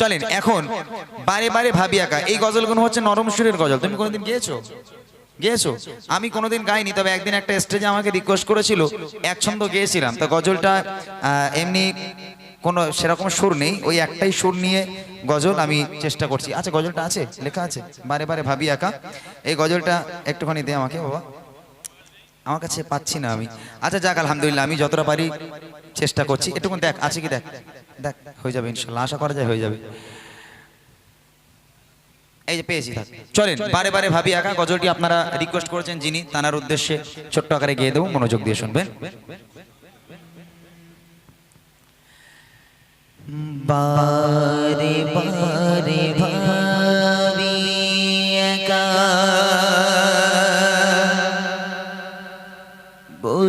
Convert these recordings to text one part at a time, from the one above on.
চলেন, এখন বারে বারে ভাবি একা। এই গজলগুলো হচ্ছে নরম সুরের গজল। তুমি কোনোদিন গিয়েছো? গিয়েছো? আমি কোনোদিন গাইনি, তবে একদিন একটা স্টেজে আমাকে রিকোয়েস্ট করেছিল এক ছন্দ গিয়েছিলাম। তা গজলটা এমনি কোনো সেরকম সুর নেই, ওই একটাই সুর নিয়ে গজল আমি চেষ্টা করছি। আচ্ছা গজলটা আছে, লেখা আছে? বারে বারে ভাবি একা। এই গজলটা একটুখানি দে আমাকে, বাবা। আমার কাছে পাচ্ছি না আমি। আচ্ছা যাক, আলহামদুলিল্লাহ, আমি যতটা পারি চেষ্টা করছি। একটুকুন দেখ, আছে কি দেখ? দেখ, হয়ে যাবে ইনশাল্লাহ, আশা করা যায় হয়ে যাবে। এই যে পেয়েছি চলেন, বারে বারে ভাবি একা, গজলটি আপনারা রিকোয়েস্ট করেছেন যিনি, তানার উদ্দেশ্যে ছোট্ট আকারে গিয়ে দেবো, মনোযোগ দিয়ে শুনবেন। বারে বারে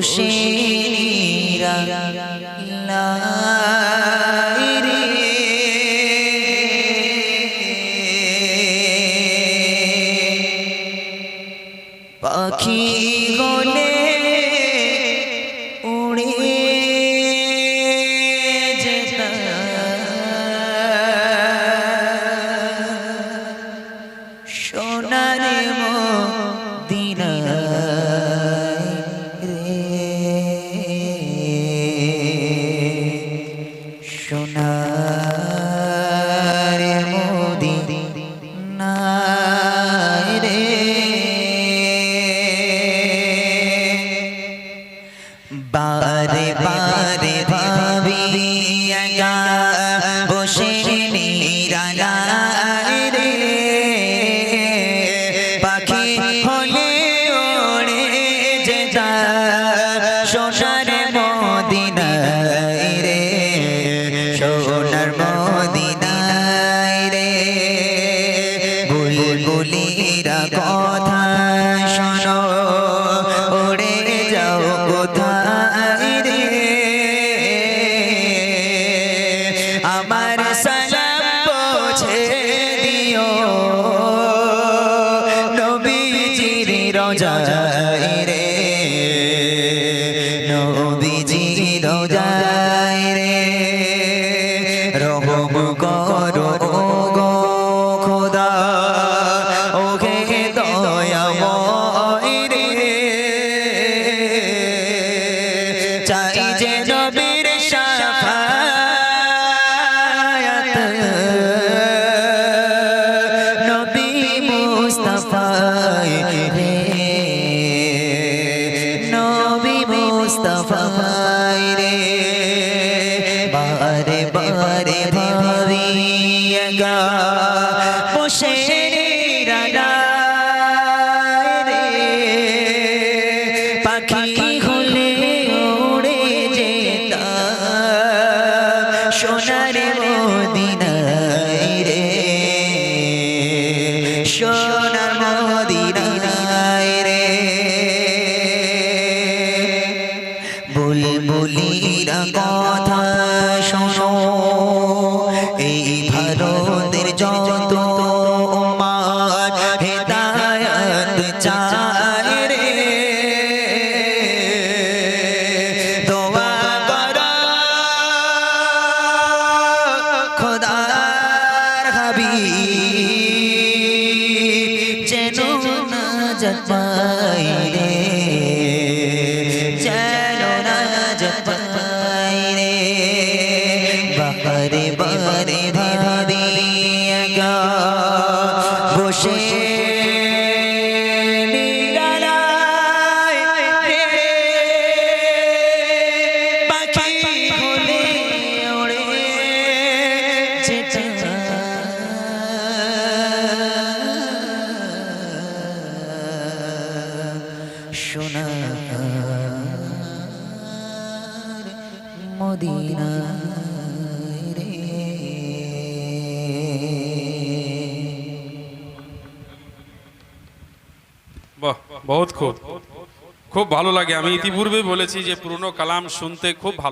বসে নিরালাই বসে নিরালায় রে পাখি হলে ওড়ে যেতা সোনার মদিনায় রে, সোনার মদিনায় রে। বুলবুলিরা কথা রোজায় রে নবীজি রোজায় রে রহম মুস্তাফায় রে বারে বারে ভাবি গা বসে নিরালায় রে পাখি হলে উড়ে যেতা সোনার যেন না জপাই রে। যেন না জপাই রে। বারে বারে ভাবি গা বসে নিরালায় বাহ, বহুত খুব। খুব ভালো লাগে। আমি ইতিপূর্বে বলেছি যে পুরনো কালাম শুনতে খুব ভালো